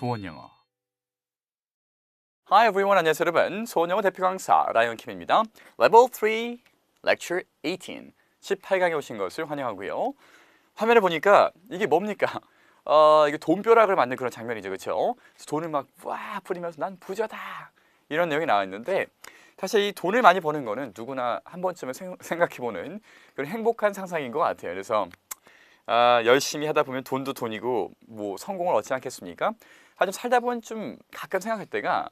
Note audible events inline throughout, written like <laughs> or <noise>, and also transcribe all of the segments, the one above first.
소원 영어. Hi everyone, 안녕하세요 여러분. 소원영어 대표 강사 라이언 킴입니다. Level 3, Lecture 18, 18강에 오신 것을 환영하고요. 화면을 보니까 이게 뭡니까? 어, 이게 돈벼락을 만든 그런 장면이죠, 그렇죠? 돈을 막 와 뿌리면서 난 부자다 이런 내용이 나와 있는데 사실 이 돈을 많이 버는 거는 누구나 한 번쯤은 생, 생각해보는 그런 행복한 상상인 것 같아요. 그래서 아, 열심히 하다 보면 돈도 돈이고 뭐 성공을 얻지 않겠습니까? 하지만 살다 보면 좀 가끔 생각할 때가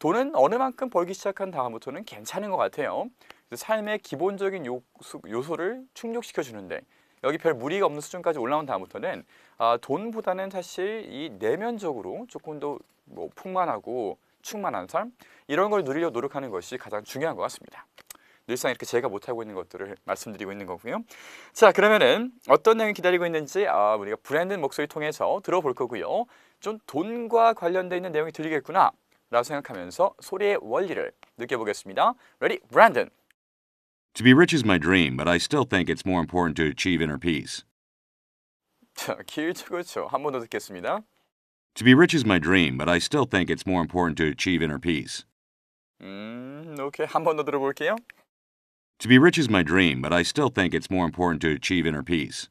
돈은 어느 만큼 벌기 시작한 다음부터는 괜찮은 것 같아요. 삶의 기본적인 요소, 요소 를 충족시켜 주는데 여기 별 무리가 없는 수준까지 올라온 다음부터는 아, 돈보다는 사실 이 내면적으로 조금 더 뭐 풍만하고 충만한 삶 이런 걸 누리려 노력하는 것이 가장 중요한 것 같습니다. 늘상 이렇게 제가 못하고 있는 것들을 말씀드리고 있는 거고요. 자 그러면은 어떤 내용이 기다리고 있는지 아, 우리가 브랜든 목소리 통해서 들어볼 거고요. 좀 돈과 관련돼 있는 내용이 들리겠구나 라고 생각하면서 소리의 원리를 느껴보겠습니다. Ready? Brandon. To be rich is my dream, but I still think it's more important to achieve inner peace. 자, 길죠 그렇죠. 한번 더 듣겠습니다. To be rich is my dream, but I still think it's more important to achieve inner peace. 음, 오케이. 한번 더 들어볼게요. To be rich is my dream, but I still think it's more important to achieve inner peace.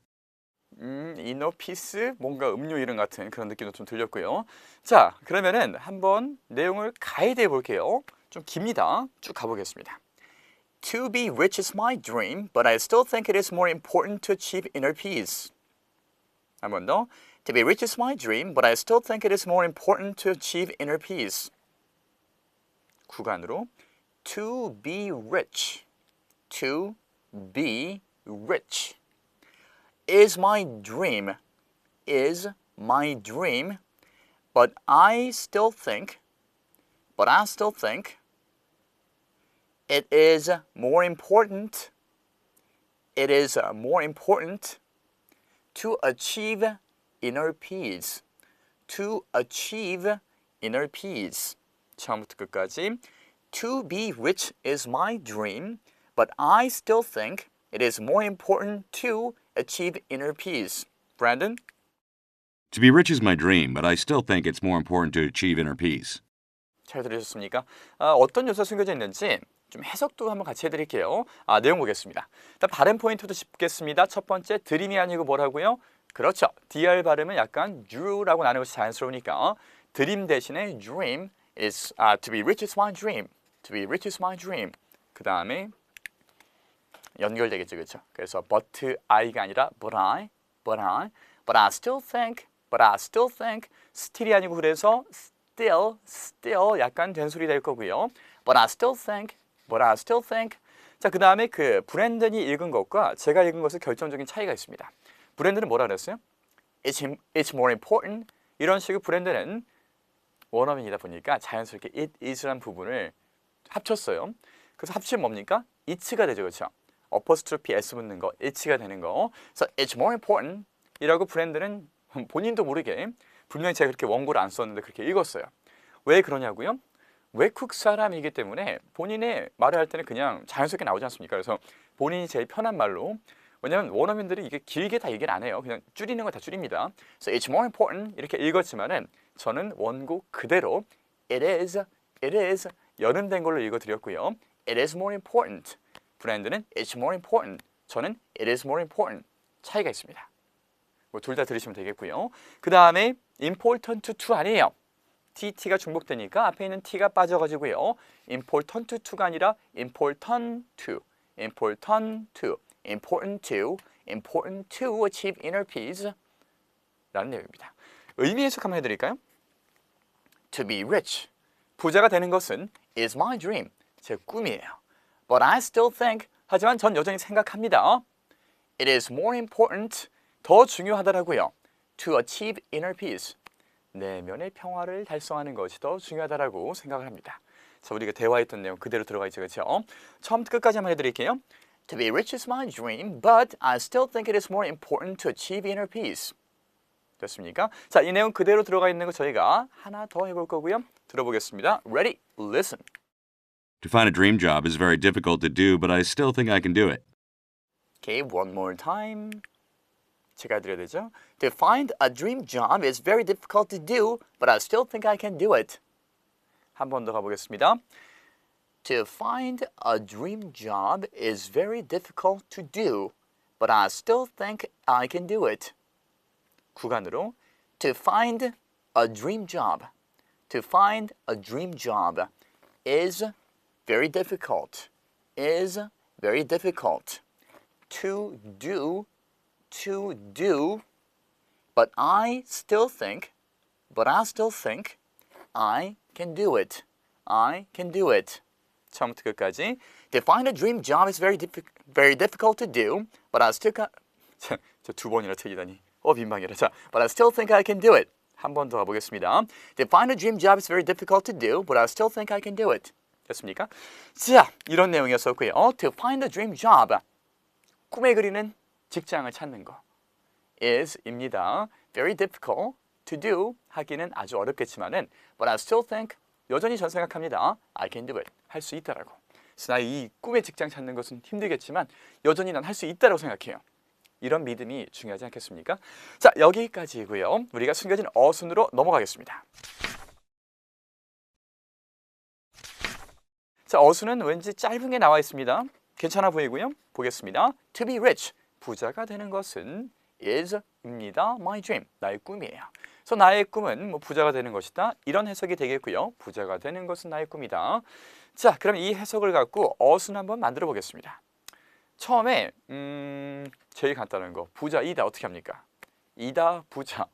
음, 이너 피스 뭔가 음료 이름 같은 그런 느낌도 좀 들렸고요. 자, 그러면은 한번 내용을 가이드해 볼게요. 좀 깁니다. 쭉 가보겠습니다. To be rich is my dream, but I still think it is more important to achieve inner peace. 한 번 더. To be rich is my dream, but I still think it is more important to achieve inner peace. 구간으로 To be rich. To be rich. is my dream, is my dream, but I still think, but I still think it is more important, it is more important to achieve inner peace, to achieve inner peace. 처음부터 끝까지 To be rich is my dream, But I still think it is more important to achieve inner peace. Brandon? To be rich is my dream, but I still think it's more important to achieve inner peace. 잘 들으셨습니까? 아, 어떤 요소가 숨겨져 있는지 좀 해석도 한번 같이 해드릴게요. 아, 내용 보겠습니다. 일단 발음 포인트도 짚겠습니다. 첫 번째, 드림이 아니고 뭐라고요? 그렇죠. dr 발음은 약간 drew라고 나는 것이 자연스러우니까 드림 대신에 dream is uh, to be rich is my dream. To be rich is my dream. 그 다음에 연결되겠죠, 그렇죠? 그래서 but I가 아니라 but I, but I, but I still think, but I still think, still이 아니고 그래서 still, still 약간 된소리 될 거고요. But I still think, but I still think. 자, 그 다음에 그 브랜든이 읽은 것과 제가 읽은 것의 결정적인 차이가 있습니다. 브랜든은 뭐라 그랬어요? It's, it's more important. 이런 식의 브랜드는 원어민이다 보니까 자연스럽게 it is란 부분을 합쳤어요. 그래서 합치면 뭡니까? it가 되죠, 그렇죠? 어퍼스트로피 s 붙는 거, it가 되는 거. 그래서 it's more important 이라고 브랜드는 <laughs> 본인도 모르게 분명히 제가 그렇게 원고를 안 썼는데 그렇게 읽었어요. 왜 그러냐고요? 외국 사람이기 때문에 본인의 말을 할 때는 그냥 자연스럽게 나오지 않습니까? 그래서 본인이 제일 편한 말로 왜냐면 원어민들이 이게 길게 다 얘기를 안 해요. 그냥 줄이는 거 다 줄입니다. So it's more important 이렇게 읽었지만은 저는 원고 그대로 it is, it is 연음된 걸로 읽어드렸고요. It is more important. 브랜드는 it's more important. 저는 it is more important. 차이가 있습니다. 뭐 둘 다 들으시면 되겠고요. 그 다음에 important to 아니에요. TT가 중복되니까 앞에 있는 T가 빠져가지고요. important to가 아니라 important to, important to, important to, important to achieve inner peace 라는 내용입니다. 의미 해석 한번 해드릴까요? To be rich, 부자가 되는 것은 is my dream, 제 꿈이에요. But I still think, 하지만 전 여전히 생각합니다. It is more important, 더 중요하더라고요. To achieve inner peace, 내면의 평화를 달성하는 것이 더 중요하다라고 생각을 합니다. 자, 우리가 대화했던 내용 그대로 들어가 있죠, 그렇죠? 처음부터 끝까지 한번 해드릴게요. To be rich is my dream, but I still think it is more important to achieve inner peace. 됐습니까? 자, 이 내용 그대로 들어가 있는 거 저희가 하나 더 해볼 거고요. 들어보겠습니다. Ready? Listen. To find a dream job is very difficult to do, but I still think I can do it. Okay, one more time. 제가 드려야 되죠. To find a dream job is very difficult to do, but I still think I can do it. 한 번 더 가보겠습니다. To find a dream job is very difficult to do, but I still think I can do it. 구간으로 To find a dream job. To find a dream job is very difficult. Is very difficult. To do, to do, but I still think, but I still think I can do it. I can do it. 처음부터 끝까지. To find a dream job is very, diffi- very difficult to do, but I still got... <laughs> 저두 번이나 틀리다니. 어, 민망해라. 자, but I still think I can do it. 한 번 더 가보겠습니다. To find a dream job is very difficult to do, but I still think I can do it. 됐습니까? 자, 이런 내용이었었고요. To find a dream job. 꿈에 그리는 직장을 찾는 거. is입니다. Very difficult to do 하기는 아주 어렵겠지만은 but I still think 여전히 전 생각합니다. I can do it. 할 수 있다라고. 나이 꿈의 직장 찾는 것은 힘들겠지만 여전히 난 할 수 있다라고 생각해요. 이런 믿음이 중요하지 않겠습니까? 자, 여기까지고요. 우리가 숨겨진 어순으로 넘어가겠습니다. 자, 어순은 왠지 짧은 게 나와 있습니다. 괜찮아 보이고요. 보겠습니다. To be rich, 부자가 되는 것은 is입니다. My dream, 나의 꿈이에요. 그래서 나의 꿈은 뭐 부자가 되는 것이다. 이런 해석이 되겠고요. 부자가 되는 것은 나의 꿈이다. 자, 그럼 이 해석을 갖고 어순 한번 만들어 보겠습니다. 처음에 음, 제일 간단한 거 부자 이다 어떻게 합니까? 이다 부자.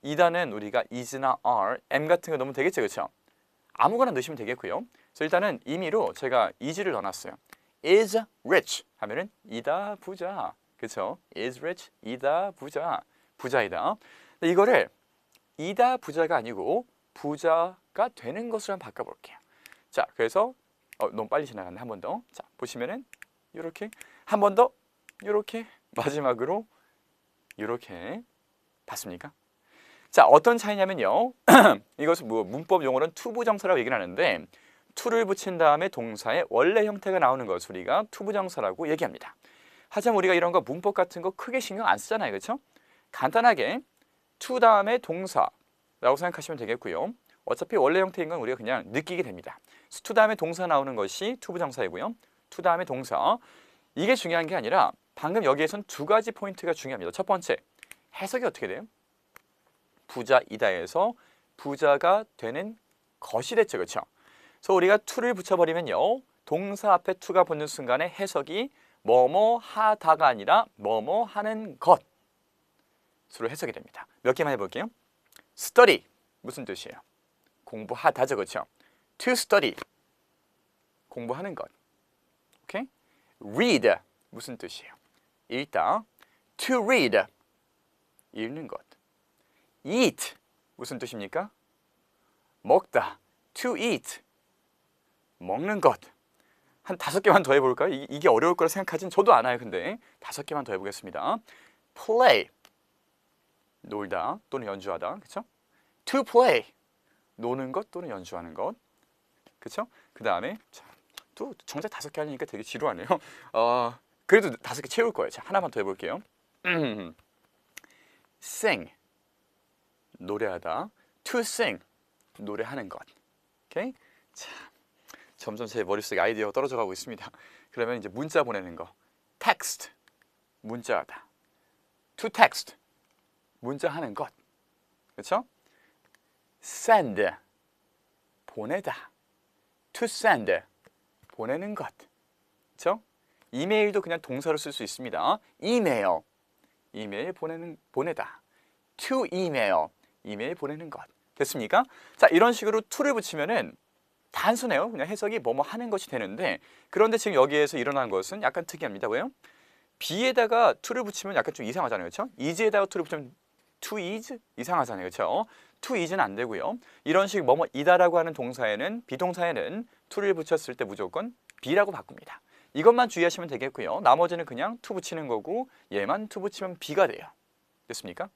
이다는 우리가 is나 are, m 같은 거 넣으면 되겠죠, 그렇죠? 아무거나 넣으시면 되겠고요. 그래서 일단은 임의로 제가 is를 넣어놨어요. is rich 하면은 이다 부자, 그렇죠? is rich 이다 부자, 부자이다. 근데 이거를 이다 부자가 아니고 부자가 되는 것으로 한번 바꿔볼게요. 자, 그래서 어, 너무 빨리 지나갔네 한 번 더. 자, 보시면은 이렇게 한 번 더, 이렇게 마지막으로 이렇게 봤습니까? 자, 어떤 차이냐면요. <clears throat> 이것은 뭐 문법 용어로는 투부정사라고 얘기를 하는데 투를 붙인 다음에 동사의 원래 형태가 나오는 것을 우리가 투부정사라고 얘기합니다. 하지만 우리가 이런 거 문법 같은 거 크게 신경 안 쓰잖아요. 그렇죠? 간단하게 투 다음에 동사라고 생각하시면 되겠고요. 어차피 원래 형태인 건 우리가 그냥 느끼게 됩니다. 투 다음에 동사 나오는 것이 투부정사이고요. 투 다음에 동사. 이게 중요한 게 아니라 방금 여기에선 두 가지 포인트가 중요합니다. 첫 번째, 해석이 어떻게 돼요? 부자이다에서 부자가 되는 것이 됐죠. 그렇죠? 그래서 우리가 투를 붙여버리면요. 동사 앞에 투가 붙는 순간에 해석이 뭐뭐 하다가 아니라 뭐뭐 하는 것으로 해석이 됩니다. 몇 개만 해볼게요. study 무슨 뜻이에요? 공부하다죠. 그렇죠? to study 공부하는 것. 오케이? read 무슨 뜻이에요? 읽다. to read 읽는 것. Eat 무슨 뜻입니까? 먹다. to eat 먹는 것. 한 다섯 개만 더 해볼까요? 이- 이게 어려울 거라 생각하진 저도 않아요. 근데 다섯 개만 더 해보겠습니다. play 놀다 또는 연주하다. 그렇죠? to play 노는 것 또는 연주하는 것. 그렇죠? 그 다음에 또 정작 다섯 개 하려니까 되게 지루하네요. <laughs> 어, 그래도 다섯 개 채울 거예요. 자, 하나만 더 해볼게요. <clears throat> sing 노래하다. to sing 노래하는 것. 오케이? 자, 점점 제 머릿속에 아이디어가 떨어져 가고 있습니다. 그러면 이제 문자 보내는 거. text 문자하다. to text 문자하는 것. 그렇죠? send 보내다. to send 보내는 것. 그렇죠? 이메일도 그냥 동사로 쓸 수 있습니다. 이메일 이메일 보내는 보내다. to email 이메일 보내는 것. 됐습니까? 자, 이런 식으로 to를 붙이면은 단순해요. 그냥 해석이 뭐뭐 하는 것이 되는데 그런데 지금 여기에서 일어난 것은 약간 특이합니다. 왜요? be에다가 to를 붙이면 약간 좀 이상하잖아요. 그렇죠? is에다가 to를 붙이면 to is 이상하잖아요. 그렇죠? to is는 안 되고요. 이런 식 뭐뭐 이다라고 하는 동사에는 비동사에는 to를 붙였을 때 무조건 be라고 바꿉니다. 이것만 주의하시면 되겠고요. 나머지는 그냥 to 붙이는 거고 얘만 to 붙이면 be가 돼요. 됐습니까?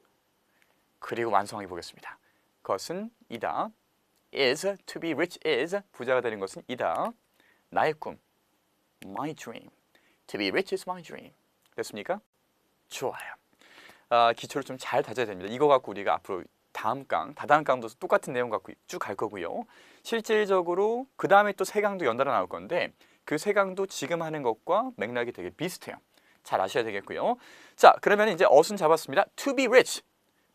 그리고 완성하게 보겠습니다. 그것은 이다. is to be rich is 부자가 되는 것은 이다. 나의 꿈. my dream. to be rich is my dream. 됐습니까? 좋아요. 아, 기초를 좀 잘 다져야 됩니다. 이거 갖고 우리가 앞으로 다음 강, 다다음 강도 똑같은 내용 갖고 쭉 갈 거고요. 실질적으로 그 다음에 또 세 강도 연달아 나올 건데 그 세 강도 지금 하는 것과 맥락이 되게 비슷해요. 잘 아셔야 되겠고요. 자, 그러면 이제 어순 잡았습니다. To be rich.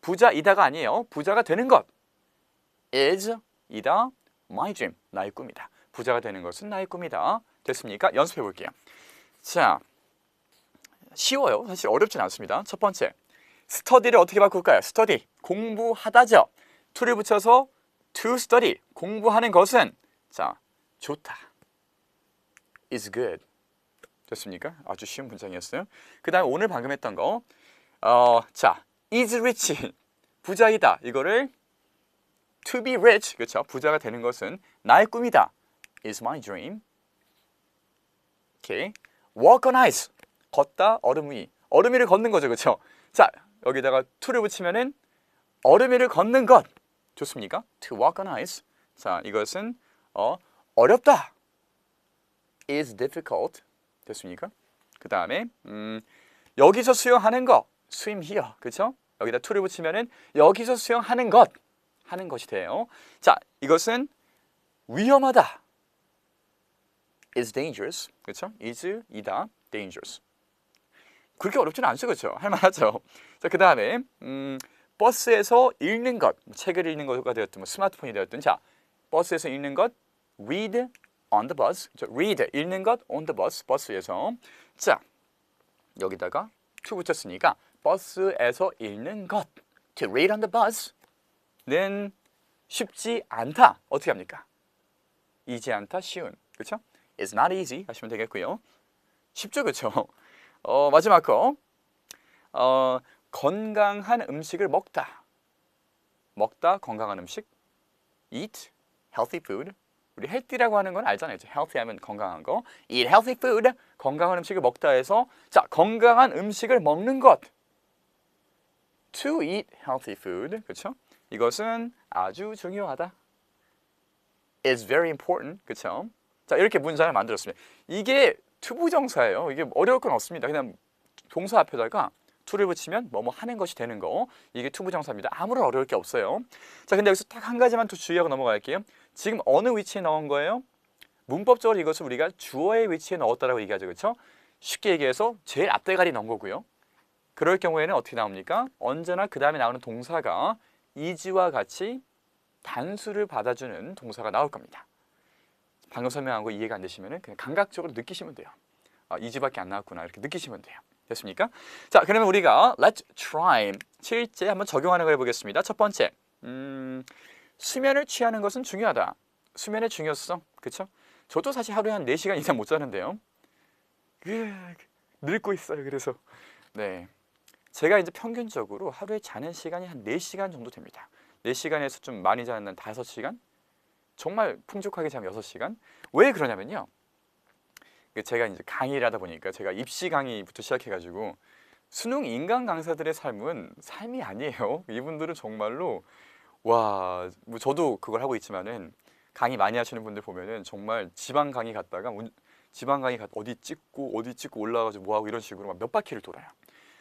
부자이다가 아니에요. 부자가 되는 것. is 이다 my dream. 나의 꿈이다. 부자가 되는 것은 나의 꿈이다. 됐습니까? 연습해 볼게요. 자, 쉬워요. 사실 어렵진 않습니다. 첫 번째, 스터디를 어떻게 바꿀까요? 스터디 공부하다죠. to를 붙여서 to study 공부하는 것은 자 좋다. is good. 됐습니까? 아주 쉬운 문장이었어요. 그 다음 오늘 방금 했던 거, 어, 자 is rich. 부자이다. 이거를 to be rich. 그렇죠? 부자가 되는 것은 나의 꿈이다. is my dream. 오케이. walk on ice. 걷다 얼음 위 얼음 위를 걷는 거죠. 그렇죠 자 여기다가 to를 붙이면은 얼음 위를 걷는 것. 좋습니까? to walk on ice. 자 이것은 어 어렵다. is difficult. 됐습니까? 그 다음에 음 여기서 수영하는 거 swim here 그렇죠 여기다 to를 붙이면은 여기서 수영하는 것 하는 것이 돼요. 자 이것은 위험하다. Is dangerous. 그렇죠 is 이다. dangerous. 그렇게 어렵지는 않죠, 그렇죠? 할 만하죠. 자, 그 다음에 음, 버스에서 읽는 것, 뭐 책을 읽는 것가 되었든 뭐 스마트폰이 되었든, 자, 버스에서 읽는 것, read on the bus, 그렇죠? read 읽는 것 on the bus, 버스에서, 자, 여기다가 to 붙였으니까 버스에서 읽는 것, to read on the bus는 쉽지 않다. 어떻게 합니까? 이지 않다, 쉬운, 그렇죠? It's not easy 하시면 되겠고요. 쉽죠, 그렇죠? 어, 마지막 거. 어, 건강한 음식을 먹다. 먹다 건강한 음식. eat healthy food. 우리 healthy라고 하는 건 알잖아요. healthy 하면 건강한 거. eat healthy food. 건강한 음식을 먹다 해서 자, 건강한 음식을 먹는 것. To eat healthy food. 그렇죠? 이것은 아주 중요하다. is very important. 그렇죠? 자, 이렇게 문장을 만들었습니다. 이게 투부정사예요. 이게 어려울 건 없습니다. 그냥 동사 앞에다가 to를 붙이면 뭐뭐 하는 것이 되는 거. 이게 투부정사입니다. 아무런 어려울 게 없어요. 자, 근데 여기서 딱 한 가지만 더 주의하고 넘어갈게요. 지금 어느 위치에 넣은 거예요? 문법적으로 이것을 우리가 주어의 위치에 넣었다라고 얘기하죠. 그렇죠? 쉽게 얘기해서 제일 앞대가리 넣은 거고요. 그럴 경우에는 어떻게 나옵니까? 언제나 그 다음에 나오는 동사가 is와 같이 단수를 받아주는 동사가 나올 겁니다. 방금 설명한 거 이해가 안 되시면은 그냥 감각적으로 느끼시면 돼요. 아, 이 지밖에 안 나왔구나 이렇게 느끼시면 돼요. 됐습니까? 자, 그러면 우리가 let's try 실제 한번 적용하는 걸 해보겠습니다. 첫 번째, 음, 수면을 취하는 것은 중요하다. 수면의 중요성, 그렇죠? 저도 사실 하루에 한 4시간 이상 못 자는데요. 그, 늙고 있어요. 그래서 네, 제가 이제 평균적으로 하루에 자는 시간이 한 4시간 정도 됩니다. 4시간에서 좀 많이 자는 한 5시간? 정말 풍족하게 자면 6시간. 왜 그러냐면요. 그 제가 이제 강의를 하다 보니까 제가 입시 강의부터 시작해가지고 수능 인간 강사들의 삶은 삶이 아니에요. <laughs> 이분들은 정말로 와, 뭐 저도 그걸 하고 있지만은 강의 많이 하시는 분들 보면은 정말 지방 강의 갔다가 운- 지방 강의 갔 어디 찍고 어디 찍고 올라가지고 뭐 하고 이런 식으로 막몇 바퀴를 돌아요.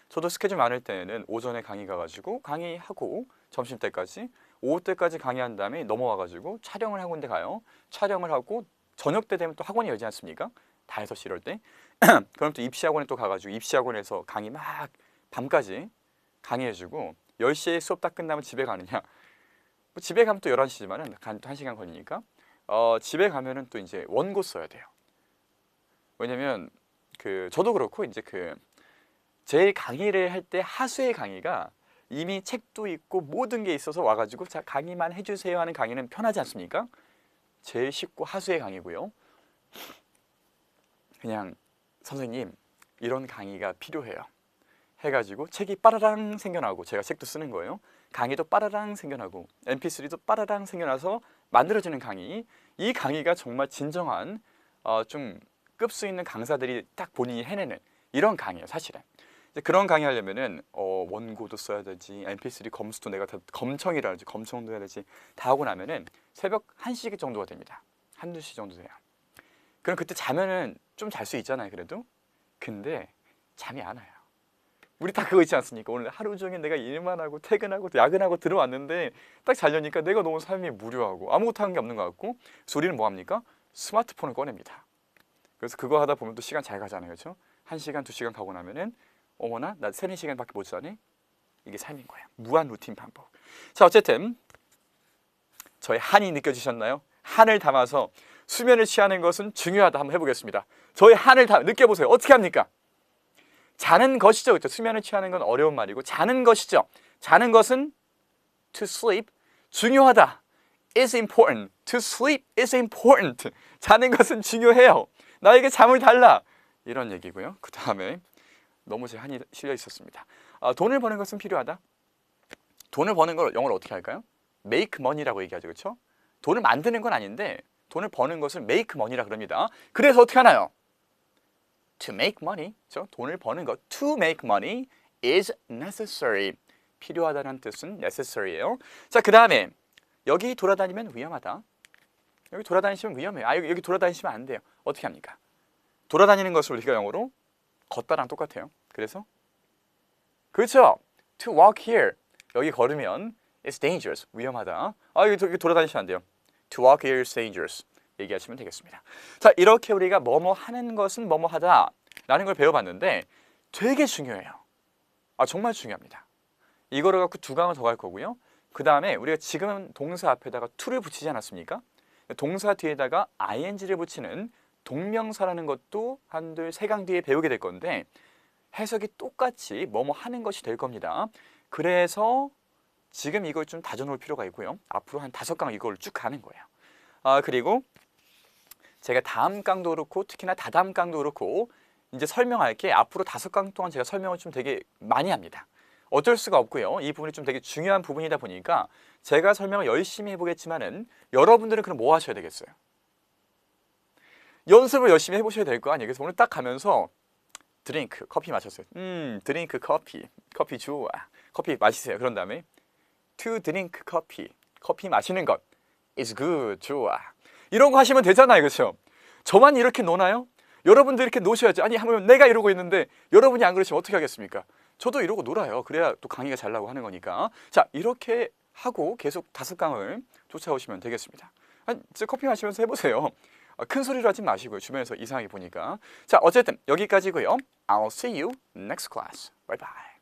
저도 스케줄 많을 때는 오전에 강의 가가지고 강의하고 점심 때까지 오후 때까지 강의한 다음에 넘어와가지고 촬영을 한 군데 가요. 촬영을 하고 저녁 때 되면 또 학원이 열지 않습니까? 다 해서 이럴 때. <clears throat> 그럼 또 입시학원에 또 가가지고 입시학원에서 강의 막 밤까지 강의해주고 10시에 수업 딱 끝나면 집에 가느냐. 뭐 집에 가면 또 11시지만은 한 1시간 걸리니까 어, 집에 가면은 또 이제 원고 써야 돼요. 왜냐면 그 저도 그렇고 이제 그 제 강의를 할 때 하수의 강의가 이미 책도 있고 모든 게 있어서 와가지고 자 강의만 해주세요 하는 강의는 편하지 않습니까? 제일 쉽고 하수의 강의고요. 그냥 선생님 이런 강의가 필요해요. 해가지고 책이 빠라랑 생겨나고 제가 책도 쓰는 거예요. 강의도 빠라랑 생겨나고 MP3도 빠라랑 생겨나서 만들어지는 강의. 이 강의가 정말 진정한 어, 좀 급수 있는 강사들이 딱 본인이 해내는 이런 강의예요, 사실은. 그런 강의 하려면은 어, 원고도 써야 되지, MP3 검수도 내가 다 검청이라 하지, 검청도 해야 되지, 다 하고 나면은 새벽 1시 정도가 됩니다. 한두 시 정도 돼요. 그럼 그때 자면은 좀 잘 수 있잖아요, 그래도. 근데 잠이 안 와요. 우리 다 그거 있지 않습니까? 오늘 하루 종일 내가 일만 하고 퇴근하고 또 야근하고 들어왔는데 딱 자려니까 내가 너무 삶이 무료하고 아무것도 하는 게 없는 것 같고 우리는 뭐 합니까? 스마트폰을 꺼냅니다. 그래서 그거 하다 보면 또 시간 잘 가잖아요. 그렇죠? 한 시간, 두 시간 가고 나면은 어머나 나 세네 시간밖에 못 자네. 이게 삶인 거예요. 무한 루틴 반복. 자, 어쨌든 저의 한이 느껴지셨나요? 한을 담아서 수면을 취하는 것은 중요하다. 한번 해보겠습니다. 저의 한을 다 느껴보세요. 어떻게 합니까? 자는 것이죠. 그렇죠? 수면을 취하는 건 어려운 말이고 자는 것이죠. 자는 것은 to sleep 중요하다. is important. To sleep is important. 자는 것은 중요해요. 나에게 잠을 달라. 이런 얘기고요. 그 다음에 너무 제 한이 실려 있었습니다. 아, 돈을 버는 것은 필요하다. 돈을 버는 걸 영어로 어떻게 할까요? make money라고 얘기하죠. 그렇죠? 돈을 만드는 건 아닌데 돈을 버는 것을 make money라 그럽니다. 그래서 어떻게 하나요? To make money, 죠 돈을 버는 것. To make money is necessary. 필요하다는 뜻은 necessary예요. 자, 그 다음에 여기 돌아다니면 위험하다. 여기 돌아다니시면 위험해요. 아 여기, 여기 돌아다니시면 안 돼요. 어떻게 합니까? 돌아다니는 것을 우리가 영어로 걷다랑 똑같아요. 그래서 그렇죠. To walk here 여기 걸으면 it's dangerous 위험하다. 아 여기, 돌아다니시면 안 돼요. To walk here is dangerous 얘기하시면 되겠습니다. 자 이렇게 우리가 뭐뭐 하는 것은 뭐뭐 하다 라는 걸 배워봤는데 되게 중요해요. 아 정말 중요합니다. 이거를 갖고 두 강을 더 갈 거고요. 그 다음에 우리가 지금 동사 앞에다가 to를 붙이지 않았습니까? 동사 뒤에다가 ing를 붙이는 동명사라는 것도 한둘 세 강 뒤에 배우게 될 건데 해석이 똑같이 뭐뭐 하는 것이 될 겁니다. 그래서 지금 이걸 좀 다져놓을 필요가 있고요. 앞으로 한 다섯 강 이걸 쭉 가는 거예요. 아 그리고 제가 다음 강도 그렇고 특히나 다다음 강도 그렇고 이제 설명할 게 앞으로 다섯 강 동안 제가 설명을 좀 되게 많이 합니다. 어쩔 수가 없고요. 이 부분이 좀 되게 중요한 부분이다 보니까 제가 설명을 열심히 해보겠지만은 여러분들은 그럼 뭐 하셔야 되겠어요? 연습을 열심히 해보셔야 될 거 아니에요. 그래서 오늘 딱 가면서 드링크 커피 마셨어요. 음 드링크 커피 커피 좋아 커피 마시세요. 그런 다음에 to drink 커피 커피 마시는 것 is good 좋아 이런 거 하시면 되잖아요, 그렇죠? 저만 이렇게 노나요? 여러분도 이렇게 노셔야지. 아니 하면 내가 이러고 있는데 여러분이 안 그러시면 어떻게 하겠습니까? 저도 이러고 놀아요. 그래야 또 강의가 잘 나고 하는 거니까. 자 이렇게 하고 계속 다섯 강을 쫓아오시면 되겠습니다. 한, 커피 마시면서 해보세요. 아, 큰 소리로 하지 마시고요. 주변에서 이상하게 보니까. 자, 어쨌든 여기까지고요. I'll see you next class. Bye bye.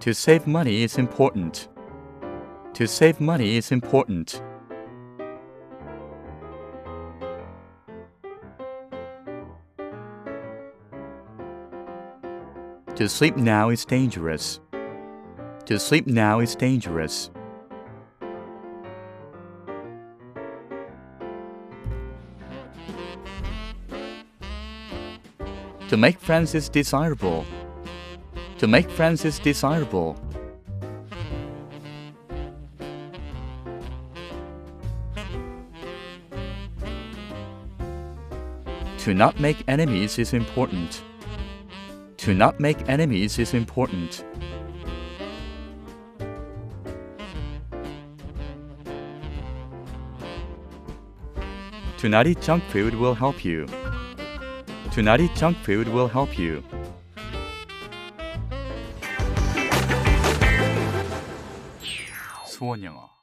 To save money is important. To save money is important. To sleep now is dangerous. To sleep now is dangerous. To make friends is desirable. To make friends is desirable. To not make enemies is important. To not make enemies is important. To not eat junk food will help you. To not eat junk food will help you. 수원 영어.